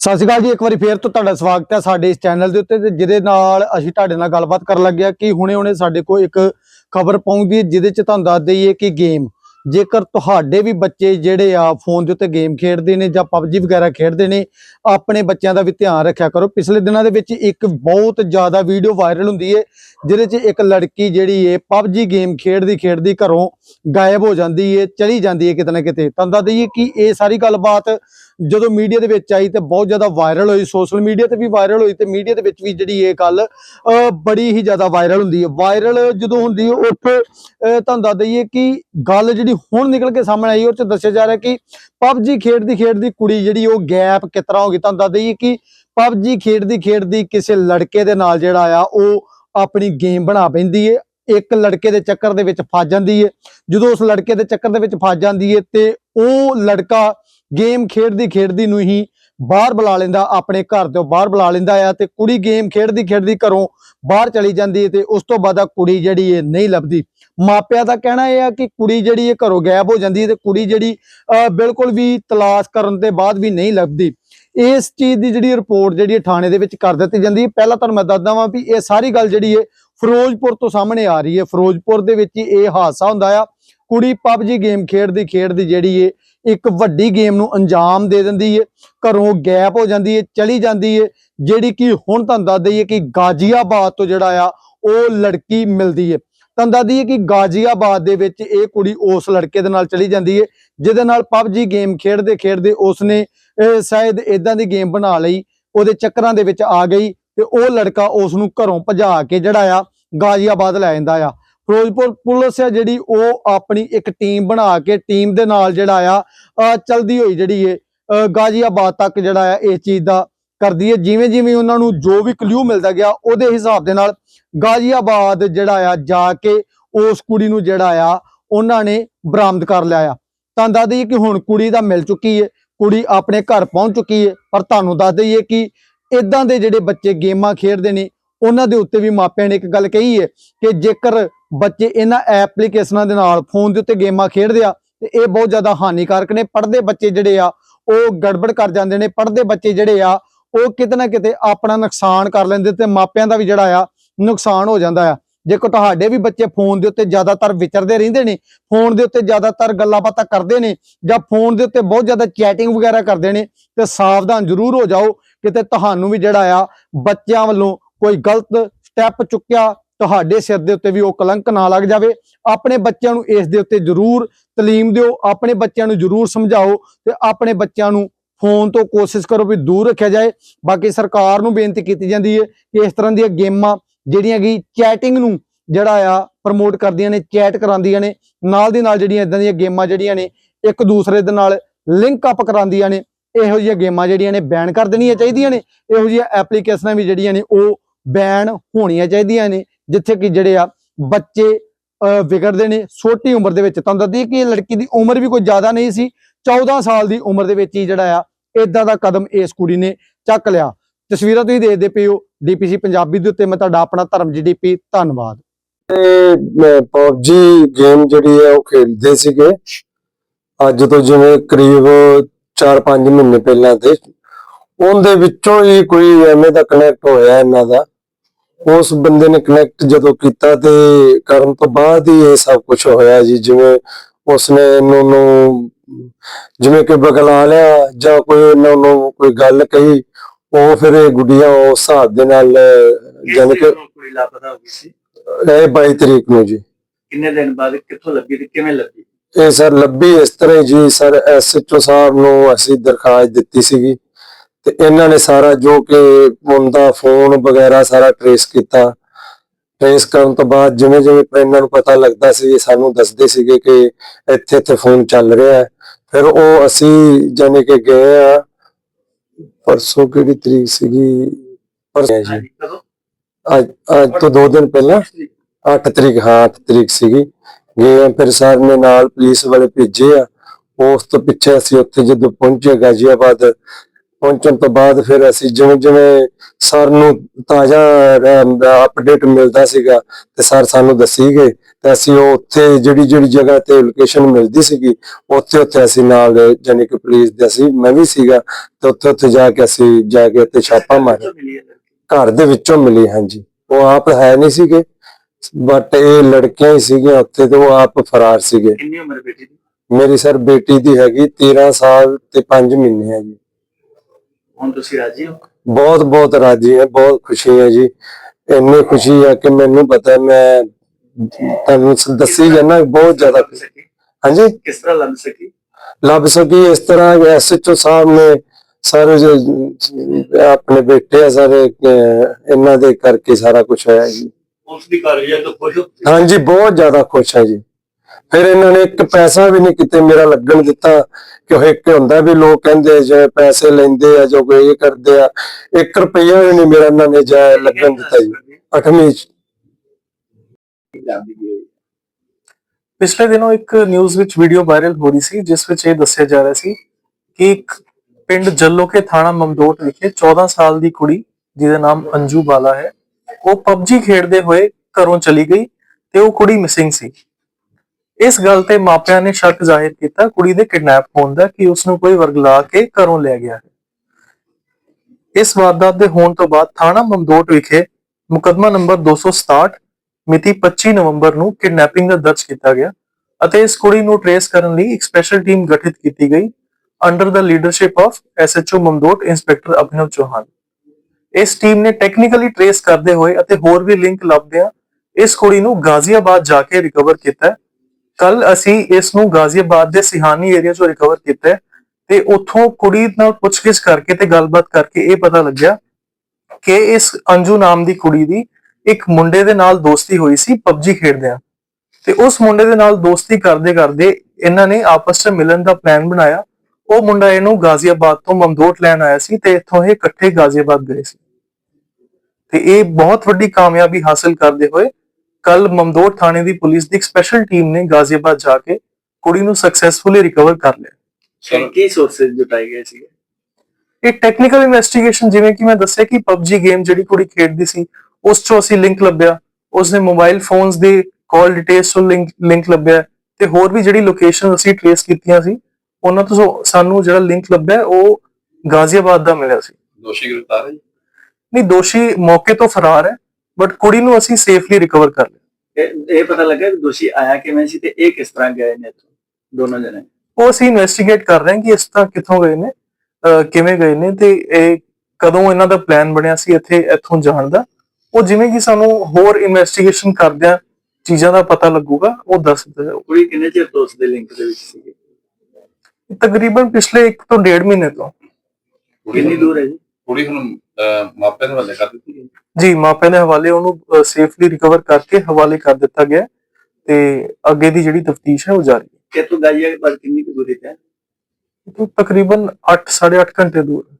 ਸਤਿ ਸ਼੍ਰੀ ਅਕਾਲ ਜੀ, ਇੱਕ ਵਾਰੀ ਫੇਰ ਤੋਂ ਤੁਹਾਡਾ ਸਵਾਗਤ ਹੈ ਸਾਡੇ ਇਸ ਚੈਨਲ ਦੇ ਉੱਤੇ ਤੇ ਜਿਹਦੇ ਨਾਲ ਅਸੀਂ ਤੁਹਾਡੇ ਨਾਲ ਗੱਲਬਾਤ ਕਰਨ ਲੱਗਿਆ ਕਿ ਹੁਣੇ-ਹੁਣੇ ਸਾਡੇ ਕੋਲ ਇੱਕ ਖਬਰ ਪਹੁੰਚਦੀ ਹੈ, ਜਿਹਦੇ ਚ ਤੁਹਾਨੂੰ ਦੱਸ ਦਈਏ ਕਿ ਗੇਮ, ਜੇਕਰ ਤੁਹਾਡੇ ਵੀ ਬੱਚੇ ਜਿਹੜੇ ਆ ਫੋਨ ਦੇ ਉੱਤੇ ਗੇਮ ਖੇਡਦੇ ਨੇ ਜਾਂ ਪਬਜੀ ਵਗੈਰਾ ਖੇਡਦੇ ਨੇ, ਆਪਣੇ ਬੱਚਿਆਂ ਦਾ ਵੀ ਧਿਆਨ ਰੱਖਿਆ ਕਰੋ। ਪਿਛਲੇ ਦਿਨਾਂ ਦੇ ਵਿੱਚ ਇੱਕ ਬਹੁਤ ਜ਼ਿਆਦਾ ਵੀਡੀਓ ਵਾਇਰਲ ਹੁੰਦੀ ਹੈ, ਜਿਹਦੇ 'ਚ ਇੱਕ ਲੜਕੀ ਜਿਹੜੀ ਹੈ ਪਬਜੀ ਗੇਮ ਖੇਡਦੀ ਖੇਡਦੀ ਘਰੋਂ ਗਾਇਬ ਹੋ ਜਾਂਦੀ ਹੈ, ਚਲੀ ਜਾਂਦੀ ਹੈ ਕਿਤੇ ਨਾ ਕਿਤੇ। ਤੁਹਾਨੂੰ ਦੱਸ ਦਈਏ ਕਿ ਇਹ ਸਾਰੀ ਗੱਲਬਾਤ ਜਦੋਂ ਮੀਡੀਆ ਦੇ ਵਿੱਚ ਆਈ ਤੇ ਬਹੁਤ ਜ਼ਿਆਦਾ ਵਾਇਰਲ ਹੋਈ ਸੋਸ਼ਲ ਮੀਡੀਆ ਤੇ ਵੀ ਵਾਇਰਲ ਹੋਈ ਤੇ ਮੀਡੀਆ ਦੇ ਵਿੱਚ ਵੀ ਜਿਹੜੀ ਇਹ ਗੱਲ ਅਹ, ਬੜੀ ਹੀ ਜ਼ਿਆਦਾ ਵਾਇਰਲ ਹੁੰਦੀ ਹੈ। ਵਾਇਰਲ ਜਦੋਂ ਹੁੰਦੀ ਹੈ ਉੱਥੇ ਤੁਹਾਨੂੰ ਦੱਸ ਦਈਏ ਕਿ ਗੱਲ ਜਿਹੜੀ ਹੁਣ ਨਿਕਲ ਕੇ ਸਾਹਮਣੇ ਆਈ ਉਹ ਚ ਦੱਸਿਆ ਜਾ ਰਿਹਾ ਕਿ ਪਬਜੀ ਖੇਡਦੀ ਖੇਡਦੀ ਕੁੜੀ ਜਿਹੜੀ ਉਹ ਗੈਪ ਕਿਤਰਾ ਹੋ ਗਈ। ਤੁਹਾਨੂੰ ਦੱਸ ਦਈਏ ਕਿ ਪਬਜੀ ਖੇਡਦੀ ਖੇਡਦੀ ਕਿਸੇ ਲੜਕੇ ਦੇ ਨਾਲ ਜਿਹੜਾ ਆ ਉਹ ਆਪਣੀ ਗੇਮ ਬਣਾ ਪੈਂਦੀ ਹੈ। ਇੱਕ ਲੜਕੇ ਦੇ ਚੱਕਰ ਦੇ ਵਿੱਚ ਫਸ ਜਾਂਦੀ ਹੈ। ਜਦੋਂ ਉਸ ਲੜਕੇ ਦੇ ਚੱਕਰ ਦੇ ਵਿੱਚ ਫਸ ਜਾਂਦੀ ਹੈ ਤੇ ਉਹ ਲੜਕਾ ਗੇਮ ਖੇਡਦੀ ਖੇਡਦੀ ਨੂੰ ਹੀ ਬਾਹਰ ਬੁਲਾ ਲੈਂਦਾ, ਆਪਣੇ ਘਰ ਤੋਂ ਬਾਹਰ ਬੁਲਾ ਲੈਂਦਾ ਆ ਤੇ ਕੁੜੀ ਗੇਮ ਖੇਡਦੀ ਖੇਡਦੀ ਘਰੋਂ ਬਾਹਰ ਚਲੀ ਜਾਂਦੀ ਹੈ ਤੇ ਉਸ ਤੋਂ ਬਾਅਦ ਆ ਕੁੜੀ ਜਿਹੜੀ ਹੈ ਨਹੀਂ ਲੱਭਦੀ। ਮਾਪਿਆਂ ਦਾ ਕਹਿਣਾ ਇਹ ਆ ਕਿ ਕੁੜੀ ਜਿਹੜੀ ਹੈ ਘਰੋਂ ਗਾਇਬ ਹੋ ਜਾਂਦੀ ਹੈ ਤੇ ਕੁੜੀ ਜਿਹੜੀ ਬਿਲਕੁਲ ਵੀ ਤਲਾਸ਼ ਕਰਨ ਦੇ ਬਾਅਦ ਵੀ ਨਹੀਂ ਲੱਭਦੀ। ਇਸ ਚੀਜ਼ ਦੀ ਜਿਹੜੀ ਰਿਪੋਰਟ ਜਿਹੜੀ ਹੈ ਥਾਣੇ ਦੇ ਵਿੱਚ ਕਰ ਦਿੱਤੀ ਜਾਂਦੀ ਹੈ। ਪਹਿਲਾਂ ਤੁਹਾਨੂੰ ਮੈਂ ਦੱਸਦਾ ਵਾਂ ਵੀ ਇਹ ਸਾਰੀ ਗੱਲ ਜਿਹੜੀ ਹੈ ਫਿਰੋਜ਼ਪੁਰ ਤੋਂ ਸਾਹਮਣੇ ਆ ਰਹੀ ਹੈ। ਫਿਰੋਜ਼ਪੁਰ ਦੇ ਵਿੱਚ ਇਹ ਹਾਦਸਾ ਹੁੰਦਾ ਆ। ਕੁੜੀ ਪਬਜੀ ਗੇਮ ਖੇਡਦੀ ਖੇਡਦੀ ਜਿਹੜੀ ਹੈ ਇੱਕ ਵੱਡੀ ਗੇਮ ਨੂੰ ਅੰਜਾਮ ਦੇ ਦਿੰਦੀ ਹੈ ਘਰੋਂ ਗੈਪ ਹੋ ਜਾਂਦੀ ਹੈ ਚਲੀ ਜਾਂਦੀ ਹੈ ਜਿਹੜੀ ਕਿ ਹੁਣ ਤੁਹਾਨੂੰ ਦੱਸ ਦਈਏ ਕਿ ਗਾਜ਼ੀਆਬਾਦ ਤੋਂ ਜਿਹੜਾ ਆ, ਉਹ ਲੜਕੀ ਮਿਲਦੀ ਹੈ ਤੁਹਾਨੂੰ ਦੱਸ ਦਈਏ ਕਿ ਗਾਜ਼ੀਆਬਾਦ ਦੇ ਵਿੱਚ ਇਹ ਕੁੜੀ ਉਸ ਲੜਕੇ ਦੇ ਨਾਲ ਚਲੀ ਜਾਂਦੀ ਹੈ ਜਿਹਦੇ ਨਾਲ ਪਬਜੀ ਗੇਮ ਖੇਡਦੇ ਖੇਡਦੇ ਉਸਨੇ ਸ਼ਾਇਦ ਇਦਾਂ ਦੀ ਗੇਮ ਬਣਾ ਲਈ, ਉਹਦੇ ਚੱਕਰਾਂ ਦੇ ਵਿੱਚ ਆ ਗਈ ਤੇ ਉਹ ਲੜਕਾ ਉਸ ਨੂੰ ਘਰੋਂ ਭਜਾ ਕੇ ਜਿਹੜਾ ਆ, ਗਾਜ਼ੀਆਬਾਦ ਲੈ ਜਾਂਦਾ ਆ। ਫਿਰੋਜ਼ਪੁਰ ਪੁਲਿਸ ਹੈ ਜਿਹੜੀ ਉਹ ਆਪਣੀ ਇੱਕ ਟੀਮ ਬਣਾ ਕੇ ਟੀਮ ਦੇ ਨਾਲ ਜਿਹੜਾ ਆ ਚਲਦੀ ਹੋਈ ਜਿਹੜੀ ਏ ਗਾਜ਼ੀਆਬਾਦ ਤੱਕ ਜਿਹੜਾ ਆ, ਇਸ ਚੀਜ਼ ਦਾ ਕਰਦੀ ਹੈ। ਜਿਵੇਂ ਜਿਵੇਂ ਉਹਨਾਂ ਨੂੰ ਜੋ ਵੀ ਕਲੂ ਮਿਲਦਾ ਗਿਆ, ਉਹਦੇ ਹਿਸਾਬ ਦੇ ਨਾਲ ਗਾਜ਼ੀਆਬਾਦ ਜਿਹੜਾ ਆ, ਜਾ ਕੇ ਉਸ ਕੁੜੀ ਨੂੰ ਜਿਹੜਾ ਆ, ਉਹਨਾਂ ਨੇ ਬਰਾਮਦ ਕਰ ਲਿਆ ਆ। ਤਾਂ ਦੱਸ ਦਈਏ ਕਿ ਹੁਣ ਕੁੜੀ ਦਾ ਮਿਲ ਚੁੱਕੀ ਹੈ ਕੁੜੀ ਆਪਣੇ ਘਰ ਪਹੁੰਚ ਚੁੱਕੀ ਹੈ ਪਰ ਤੁਹਾਨੂੰ ਦੱਸ ਦਈਏ ਕਿ ਇਦਾਂ ਦੇ ਜਿਹੜੇ ਬੱਚੇ ਗੇਮਾਂ ਖੇਡਦੇ ਨੇ, ਉਹਨਾਂ ਦੇ ਉੱਤੇ ਵੀ ਮਾਪਿਆਂ ਨੇ ਇੱਕ ਗੱਲ ਕਹੀ ਹੈ ਕਿ ਜੇਕਰ ਬੱਚੇ ਇਹਨਾਂ ਐਪਲੀਕੇਸ਼ਨਾਂ ਦੇ ਨਾਲ ਫੋਨ ਦੇ ਉੱਤੇ ਗੇਮਾਂ ਖੇਡਦੇ ਆ ਤੇ ਇਹ ਬਹੁਤ ਜ਼ਿਆਦਾ ਹਾਨੀਕਾਰਕ ਨੇ। ਪੜ੍ਹਦੇ ਬੱਚੇ ਜਿਹੜੇ ਆ, ਉਹ ਗੜਬੜ ਕਰ ਜਾਂਦੇ ਨੇ। ਪੜ੍ਹਦੇ ਬੱਚੇ ਜਿਹੜੇ ਆ, ਉਹ ਕਿਤੇ ਨਾ ਕਿਤੇ ਆਪਣਾ ਨੁਕਸਾਨ ਕਰ ਲੈਂਦੇ ਤੇ ਮਾਪਿਆਂ ਦਾ ਵੀ ਜਿਹੜਾ ਆ, ਨੁਕਸਾਨ ਹੋ ਜਾਂਦਾ ਆ। ਜੇਕਰ ਤੁਹਾਡੇ ਵੀ ਬੱਚੇ ਫੋਨ ਦੇ ਉੱਤੇ ਜ਼ਿਆਦਾਤਰ ਵਿਚਰਦੇ ਰਹਿੰਦੇ ਨੇ, ਫੋਨ ਦੇ ਉੱਤੇ ਜ਼ਿਆਦਾਤਰ ਗੱਲਾਂ ਬਾਤਾਂ ਕਰਦੇ ਨੇ ਜਾਂ ਫੋਨ ਦੇ ਉੱਤੇ ਬਹੁਤ ਜ਼ਿਆਦਾ ਚੈਟਿੰਗ ਵਗੈਰਾ ਕਰਦੇ ਨੇ ਤੇ ਸਾਵਧਾਨ ਜ਼ਰੂਰ ਹੋ ਜਾਓ। ਕਿਤੇ ਤੁਹਾਨੂੰ ਵੀ ਜਿਹੜਾ ਆ, ਬੱਚਿਆਂ ਵੱਲੋਂ ਕੋਈ ਗਲਤ ਸਟੈਪ ਚੁੱਕਿਆ ਤੁਹਾਡੇ ਸਿਰ ਦੇ ਉੱਤੇ ਵੀ ਉਹ ਕਲੰਕ ਨਾ ਲੱਗ ਜਾਵੇ। ਆਪਣੇ ਬੱਚਿਆਂ ਨੂੰ ਇਸ ਦੇ ਉੱਤੇ ਜ਼ਰੂਰ ਤਾਲੀਮ ਦਿਓ। ਆਪਣੇ ਬੱਚਿਆਂ ਨੂੰ ਜ਼ਰੂਰ ਸਮਝਾਓ ਤੇ ਆਪਣੇ ਬੱਚਿਆਂ ਨੂੰ ਫੋਨ ਤੋਂ ਕੋਸ਼ਿਸ਼ ਕਰੋ ਵੀ ਦੂਰ ਰੱਖਿਆ ਜਾਏ। ਬਾਕੀ ਸਰਕਾਰ ਨੂੰ ਬੇਨਤੀ ਕੀਤੀ ਜਾਂਦੀ ਹੈ ਕਿ ਇਸ ਤਰ੍ਹਾਂ ਦੀਆਂ ਗੇਮਾਂ ਜਿਹੜੀਆਂ ਕਿ ਚੈਟਿੰਗ ਨੂੰ ਜਿਹੜਾ ਆ ਪ੍ਰਮੋਟ ਕਰਦੀਆਂ ਨੇ, ਚੈਟ ਕਰਾਉਂਦੀਆਂ ਨੇ, ਨਾਲ ਦੀ ਨਾਲ ਜਿਹੜੀਆਂ ਇਦਾਂ ਦੀਆਂ ਗੇਮਾਂ ਜਿਹੜੀਆਂ ਨੇ, ਇੱਕ ਦੂਸਰੇ ਦੇ ਨਾਲ ਲਿੰਕ ਅਪ ਕਰਾਉਂਦੀਆਂ ਨੇ, ਇਹੋ ਜਿਹੀਆਂ ਗੇਮਾਂ ਜਿਹੜੀਆਂ ਨੇ ਬੈਨ ਕਰ ਦੇਣੀਆਂ ਚਾਹੀਦੀਆਂ ਨੇ। ਇਹੋ ਜਿਹੀਆਂ ਐਪਲੀਕੇਸ਼ਨਾਂ ਵੀ ਜਿਹੜੀਆਂ ਨੇ ਉਹ ਬੈਨ ਹੋਣੀਆਂ ਚਾਹੀਦੀਆਂ ਨੇ। ਜਿੱਥੇ ਕਿ ਜਿਹੜੇ ਆ ਬੱਚੇ ਵਿਗੜਦੇ ਨੇ, ਛੋਟੀ ਉਮਰ ਦੇ ਵਿੱਚ। ਤੁਹਾਨੂੰ ਦੱਸਦੀ ਕਿ ਇਹ ਲੜਕੀ ਦੀ ਉਮਰ ਵੀ ਕੋਈ ਜ਼ਿਆਦਾ ਨਹੀਂ ਸੀ। 14 ਸਾਲ ਦੀ ਉਮਰ ਦੇ ਵਿੱਚ ਹੀ ਜਿਹੜਾ ਆ ਇਦਾਂ ਦਾ ਕਦਮ ਇਸ ਕੁੜੀ ਨੇ ਚੱਕ ਲਿਆ। ਤਸਵੀਰਾਂ ਤੁਸੀਂ ਦੇਖਦੇ ਪਏ ਡੀਪੀਸੀ ਪੰਜਾਬੀ ਦੇ ਉੱਤੇ ਮੈਂ ਤੁਹਾਡਾ ਆਪਣਾ ਧਰਮ ਜੀਡੀਪੀ ਧੰਨਵਾਦ। ਪਬਜੀ ਗੇਮ ਜਿਹੜੀ ਹੈ ਉਹ ਖੇਡਦੇ ਸੀਗੇ। ਅੱਜ ਤੋਂ ਜਿਵੇਂ ਕਰੀਬ 4-5 ਮਹੀਨੇ ਪਹਿਲਾਂ ਤੇ ਉਹਦੇ ਵਿੱਚੋਂ ਹੀ ਕੋਈ ਐਵੇਂ ਦਾ ਕਨੈਕਟ ਹੋਇਆ ਇਹਨਾਂ ਦਾ। ਉਸ ਬੰਦੇ ਨੇ ਕਨੈਕਟ ਜਦੋਂ ਕੀਤਾ ਤੇ ਕਰਨ ਤੋਂ ਬਾਅਦ ਹੀ ਇਹ ਸਭ ਕੁਝ ਹੋਇਆ ਜੀ ਜਿਵੇਂ ਉਸਨੇ ਇਹਨੂੰ ਨੂੰ ਜਿਵੇਂ ਕਿ ਬਗਲਾ ਲਿਆ ਜਾਂ ਕੋਈ ਇਹਨਾਂ ਨੂੰ ਕੋਈ ਗੱਲ ਕਹੀ ਉਹ ਫਿਰ ਇਹ ਗੁੱਡੀਆਂ ਉਸ ਹਿਸਾਬ ਦੇ ਨਾਲ ਜਾਣੀ ਕਿ ਕੁੜੀ ਲਾਪਤਾ ਹੋ ਗਈ ਸੀ ਇਹ 22 ਤਰੀਕ ਨੂੰ ਜੀ। ਕਿੰਨੇ ਦਿਨ ਬਾਅਦ ਕਿੱਥੋਂ ਲੱਭੀ ਤੇ ਕਿਵੇਂ ਲੱਭੀ? ਇਹ ਸਰ ਲੱਭੀ ਇਸ ਤਰ੍ਹਾਂ ਜੀ ਸਰ ਐਸਐਚਓ ਸਾਹਿਬ ਨੂੰ ਅਸੀਂ ਦਰਖਾਸਤ ਦਿੱਤੀ ਸੀਗੀ। ਤੇ ਇਹਨਾਂ ਨੇ ਸਾਰਾ ਜੋ ਕਿ ਉਹਦਾ ਫੋਨ ਵਗੈਰਾ ਸਾਰਾ ਟਰੇਸ ਕੀਤਾ। ਟਰੇਸ ਕਰਨ ਤੋਂ ਬਾਅਦ ਜਿਵੇਂ ਜਿਵੇਂ ਇਹਨਾਂ ਨੂੰ ਪਤਾ ਲੱਗਦਾ ਸੀ ਇਹ ਸਾਨੂੰ ਦੱਸਦੇ ਸੀਗੇ ਕਿ ਇੱਥੇ ਇੱਥੇ ਫੋਨ ਚੱਲ ਰਿਹਾ ਹੈ। ਫਿਰ ਉਹ ਅਸੀਂ ਜਾਣੇ ਕਿ ਗਏ ਆ ਪਰਸੋਂ ਕਿਹੜੀ ਤਰੀਕ ਸੀਗੀ? ਪਰਸੋਂ ਜੀ। ਅੱਜ ਅੱਜ ਤੋਂ ਦੋ ਦਿਨ ਪਹਿਲਾਂ। 8 ਤਰੀਕ। ਹਾਂ 8 ਤਰੀਕ ਸੀਗੀ। ਗਏ ਆ, ਫਿਰ ਸਰ ਨੇ ਨਾਲ ਪੁਲਿਸ ਵਾਲੇ ਭੇਜੇ ਆ। ਉਸ ਤੋਂ ਪਿੱਛੇ ਅਸੀਂ ਉੱਥੇ ਜਦੋਂ ਪਹੁੰਚੇ ਗਾਜ਼ੀਆਬਾਦ ਪਹੁੰਚਣ ਤੋਂ ਬਾਅਦ ਫਿਰ ਅਸੀਂ ਜਿਵੇਂ ਜਿਵੇਂ ਸਰ ਨੂੰ ਤਾਜ਼ਾ ਅਪਡੇਟ ਮਿਲਦਾ ਸੀਗਾ ਤੇ ਸਰ ਸਾਨੂੰ ਦੱਸੀ ਗਏ ਤੇ ਅਸੀਂ ਉਹ ਉੱਥੇ ਜਿਹੜੀ ਜਿਹੜੀ ਜਗ੍ਹਾ ਤੇ ਲੋਕੇਸ਼ਨ ਮਿਲਦੀ ਸੀਗੀ ਉੱਥੇ ਉੱਥੇ ਅਸੀਂ ਨਾਲ ਜਾਨੀ ਕਿ ਪੁਲਿਸ ਦੇ ਅਸੀਂ ਮੈਂ ਵੀ ਸੀਗਾ ਤੇ ਉੱਥੇ ਉੱਥੇ ਜਾ ਕੇ ਅਸੀਂ ਜਾ ਕੇ ਉੱਥੇ ਛਾਪਾ ਮਾਰਿਆ। ਘਰ ਦੇ ਵਿੱਚੋਂ ਮਿਲੀ ਹਾਂਜੀ। ਉਹ ਆਪ ਹੈ ਨਹੀਂ ਸੀਗੇ ਬਟ ਇਹ ਲੜਕੀਆਂ ਹੀ ਸੀਗੀਆਂ ਉੱਥੇ ਤੇ ਉਹ ਆਪ ਫਰਾਰ ਸੀਗੇ। ਕਿੰਨੀ ਉਮਰ ਬੇਟੀ ਦੀ? ਮੇਰੀ ਸਰ ਬੇਟੀ ਦੀ ਹੈਗੀ 13 ਸਾਲ ਤੇ 5 ਮਹੀਨੇ ਹੈ ਜੀ। ਹੁਣ ਤੁਸੀਂ ਰਾਜੀ ਹੋ? ਬਹੁਤ ਬਹੁਤ ਰਾਜੀ ਹੈ ਬਹੁਤ ਖੁਸ਼ੀ ਹੈ ਜੀ। ਇੰਨੀ ਖੁਸ਼ੀ ਹੈ ਕਿ ਮੈਨੂੰ ਪਤਾ ਹੈ ਮੈਂ ਤੁਹਾਨੂੰ ਸ- ਦੱਸੀ ਜਾਣਾ ਬਹੁਤ ਜ਼ਿਆਦਾ ਲੱਭ ਸਕੀ? ਹਾਂਜੀ? ਕਿਸ ਤਰ੍ਹਾਂ ਲੱਭ ਸਕੀ? ਲੱਭ ਸਕੀ ਇਸ ਤਰ੍ਹਾਂ ਐਸਐਚਓ ਸਾਹਿਬ ਨੇ ਸਾਰੇ ਜੋ ਆਪਣੇ ਬੇਟੇ ਆ ਸਾਰੇ ਅਹ, ਇਹਨਾਂ ਦੇ ਕਰਕੇ ਸਾਰਾ ਕੁਝ ਹੋਇਆ ਜੀ। ਉਸ ਦੀ ਕਾਰਵਾਈ ਤੋਂ ਖੁਸ਼ ਹੋ ਹਾਂਜੀ ਬਹੁਤ ਜ਼ਿਆਦਾ ਖੁਸ਼ ਹੈ ਜੀ। ਫਿਰ ਇਹਨਾਂ ਨੇ ਇੱਕ ਪੈਸਾ ਵੀ ਨਹੀਂ ਕਿਤੇ ਮੇਰਾ ਲੱਗਣ ਦਿੱਤਾ ਕਿ ਇੱਕ ਹੁੰਦਾ ਵੀ ਲੋਕ ਕਹਿੰਦੇ ਜੇ ਪੈਸੇ ਲੈਂਦੇ ਆ, ਜੋ ਕੋਈ ਇਹ ਕਰਦੇ ਆ 1 ਰੁਪਈਆ ਵੀ ਨਹੀਂ ਮੇਰਾ ਇਹਨਾਂ ਨੇ ਜਾ ਲੱਗਣ ਦਿੱਤਾ ਜੀ, ਅੱਠਵੀਂ ਚ। ਪਿਛਲੇ ਦਿਨੋਂ ਇੱਕ ਨਿਊਜ਼ ਵਿੱਚ ਵੀਡੀਓ ਵਾਇਰਲ ਹੋ ਰਹੀ ਸੀ, ਜਿਸ ਵਿੱਚ ਇਹ ਦੱਸਿਆ ਜਾ ਰਿਹਾ ਸੀ ਕਿ ਇੱਕ ਪਿੰਡ ਜੱਲੋਕੇ ਥਾਣਾ ਮਮਦੋਟ ਵਿਖੇ 14 ਸਾਲ ਦੀ ਕੁੜੀ, ਜਿਹਦਾ ਨਾਮ ਅੰਜੂ ਬਾਲਾ ਹੈ, ਉਹ ਪਬਜੀ ਖੇਡਦੇ ਹੋਏ ਘਰੋਂ ਚਲੀ ਗਈ ਤੇ ਉਹ ਕੁੜੀ ਮਿਸਿੰਗ ਸੀ। ਇਸ ਗੱਲ ਤੇ ਮਾਪਿਆਂ ਨੇ ਸ਼ੱਕ ਜ਼ਾਹਿਰ ਕੀਤਾ, ਕੁੜੀ ਦੇ ਕਿਡਨੈਪ ਹੋਣ ਦਾ, ਕਿ ਉਸ ਨੂੰ ਕੋਈ ਵਰਗਲਾ ਕੇ ਘਰੋਂ ਲੈ ਗਿਆ ਹੈ। ਇਸ ਵਾਰਦਾਤ ਦੇ ਹੋਣ ਤੋਂ ਬਾਅਦ ਥਾਣਾ ਮਮਦੋਟ ਵਿਖੇ ਮੁਕੱਦਮਾ ਨੰਬਰ 267 ਮਿਤੀ 25 ਨਵੰਬਰ ਨੂੰ ਕਿਡਨੈਪਿੰਗ ਦਾ ਦਰਜ ਕੀਤਾ ਗਿਆ ਅਤੇ ਇਸ ਕੁੜੀ ਨੂੰ ਟਰੇਸ ਕਰਨ ਲਈ ਇੱਕ ਸਪੈਸ਼ਲ ਟੀਮ ਗਠਿਤ ਕੀਤੀ ਗਈ under the leadership of S H O Mamdot inspector Abhinav Chauhan. ਇਸ ਟੀਮ ਨੇ ਟੈਕਨੀਕਲੀ ਟਰੇਸ ਕਰਦੇ ਹੋਏ ਅਤੇ ਹੋਰ ਵੀ ਲਿੰਕ ਲੱਭਦਿਆਂ ਇਸ ਕੁੜੀ ਨੂੰ ਗਾਜ਼ੀਆਬਾਦ ਜਾ ਕੇ ਰਿਕਵਰ ਕੀਤਾ ਕੱਲ ਅਸੀਂ ਇਸ ਨੂੰ ਗਾਜ਼ੀਆਬਾਦ ਦੇ ਸਿਹਾਨੀ ਏਰੀਆ ਚੋਂ ਰਿਕਵਰ ਕੀਤਾ ਤੇ ਉੱਥੋਂ ਕੁੜੀ ਨਾਲ ਪੁੱਛਗਿੱਛ ਕਰਕੇ ਤੇ ਗੱਲਬਾਤ ਕਰਕੇ ਇਹ ਪਤਾ ਲੱਗਿਆ ਕਿ ਇਸ ਅੰਜੂ ਨਾਮ ਦੀ ਕੁੜੀ ਦੀ ਇੱਕ ਮੁੰਡੇ ਦੇ ਨਾਲ ਦੋਸਤੀ ਹੋਈ ਸੀ ਪਬਜੀ ਖੇਡਦਿਆਂ। ਤੇ ਉਸ ਮੁੰਡੇ ਦੇ ਨਾਲ ਦੋਸਤੀ ਕਰਦੇ ਕਰਦੇ ਇਹਨਾਂ ਨੇ ਆਪਸ ਵਿੱਚ ਮਿਲਣ ਦਾ ਪਲਾਨ ਬਣਾਇਆ। ਉਹ ਮੁੰਡਾ ਇਹਨੂੰ ਗਾਜ਼ੀਆਬਾਦ ਤੋਂ ਮਮਦੋਟ ਲੈਣ ਆਇਆ ਸੀ ਤੇ ਇੱਥੋਂ ਇਹ ਇਕੱਠੇ ਗਾਜ਼ੀਆਬਾਦ ਗਏ ਸੀ। ਤੇ ਇਹ ਬਹੁਤ ਵੱਡੀ ਕਾਮਯਾਬੀ ਹਾਸਲ ਕਰਦੇ ਹੋਏ ਕੱਲ ਮਮਦੋਟ ਥਾਣੇ ਦੀ ਪੁਲਿਸ ਦੀ ਇੱਕ ਸਪੈਸ਼ਲ ਟੀਮ ਨੇ ਗਾਜ਼ੀਆਬਾਦ ਜਾ ਕੇ ਕੁੜੀ ਨੂੰ ਸਕਸੈਸਫੁਲੀ ਰਿਕਵਰ ਕਰ ਲਿਆ। ਕੀ ਸੋਰਸਸ ਜੁਟਾਏ ਗਏ ਸੀ ਇਹ ਟੈਕਨੀਕਲ ਇਨਵੈਸਟੀਗੇਸ਼ਨ ਜਿਵੇਂ ਕਿ ਮੈਂ ਦੱਸਿਆ ਕਿ PUBG ਗੇਮ ਜਿਹੜੀ ਕੁੜੀ ਖੇਡਦੀ ਸੀ ਉਸ ਚੋਂ ਅਸੀਂ ਲਿੰਕ ਲੱਭਿਆ। ਉਸਨੇ ਮੋਬਾਈਲ ਫੋਨਸ ਦੇ ਕਾਲ ਡਿਟੇਲਸ ਤੋਂ ਲਿੰਕ ਲਿੰਕ ਲੱਭਿਆ। ਤੇ ਹੋਰ ਵੀ ਜਿਹੜੀ ਲੋਕੇਸ਼ਨ ਅਸੀਂ ਟ੍ਰੇਸ ਕੀਤੀਆਂ ਸੀ ਉਹਨਾਂ ਤੋਂ ਸਾਨੂੰ ਜਿਹੜਾ ਲਿੰਕ ਲੱਭਿਆ ਉਹ ਗਾਜ਼ੀਆਬਾਦ ਦਾ ਮਿਲਿਆ ਸੀ। ਦੋਸ਼ੀ ਗ੍ਰਿਫਤਾਰ ਹੈ ਨਹੀਂ ਦੋਸ਼ੀ ਮੌਕੇ ਤੋਂ ਫਰਾਰ ਹੈ ਬਟ ਕੁੜੀ ਨੂੰ ਅਸੀਂ ਸੇਫਲੀ ਰਿਕਵਰ ਕਰ ਲਿਆ। ਇਹ ਪਤਾ ਲੱਗਾ ਕਿ ਦੋਸ਼ੀ ਆਇਆ ਕਿਵੇਂ ਸੀ ਤੇ ਇਹ ਕਿਸ ਤਰ੍ਹਾਂ ਗਏ ਨੇ ਇੱਥੋਂ? ਦੋਨੋਂ ਜਣੇ। ਉਹ ਅਸੀਂ ਇਨਵੈਸਟੀਗੇਟ ਕਰ ਰਹੇ ਹਾਂ ਕਿ ਇਸ ਤਰ੍ਹਾਂ ਕਿੱਥੋਂ ਗਏ ਨੇ ਕਿਵੇਂ ਗਏ ਨੇ ਤੇ ਇਹ ਕਦੋਂ ਇਹਨਾਂ ਦਾ ਪਲਾਨ ਬਣਿਆ ਸੀ ਇੱਥੇ ਇੱਥੋਂ ਜਾਣ ਦਾ। ਉਹ ਜਿਵੇਂ ਕਿ ਸਾਨੂੰ ਹੋਰ ਇਨਵੈਸਟੀਗੇਸ਼ਨ ਕਰਦਿਆਂ ਚੀਜ਼ਾਂ ਦਾ ਪਤਾ ਲੱਗੂਗਾ ਉਹ ਦੱਸ ਦਿੱਤਾ ਕੁੜੀ ਕਿੰਨੇ ਚਿਰ ਤੋਂ ਉਸ ਦੇ ਲਿੰਕ ਦੇ ਵਿੱਚ ਸੀ ਤਕਰੀਬਨ ਪਿਛਲੇ 1 ਤੋਂ 1.5 ਮਹੀਨੇ ਤੋਂ। ਕਿੰਨੀ ਦੂਰ ਹੈ ਜੀ? ਕੁੜੀ ਹੁਣ ਮਾਪਿਆਂ ਦੇ ਹਵਾਲੇ ਕਰ ਦਿੱਤੀ ਗਈ। ਜੀ ਮਾਪਿਆਂ ਦੇ ਹਵਾਲੇ ਉਹਨੂੰ ਸੇਫਲੀ ਰਿਕਵਰ ਕਰਕੇ ਹਵਾਲੇ ਕਰ ਦਿੱਤਾ ਗਿਆ ਤੇ ਅੱਗੇ ਦੀ ਜਿਹੜੀ ਤਫਤੀਸ਼ ਹੈ ਉਹ ਜਾਰੀ ਹੈ ਕਿ ਤੂੰ ਗਾਈਆ ਪਰ ਕਿੰਨੀ ਕੁ ਦੂਰੀ ਤੇ ਤਕਰੀਬਨ 8 8.5 ਘੰਟੇ ਦੂਰ ਹੈ।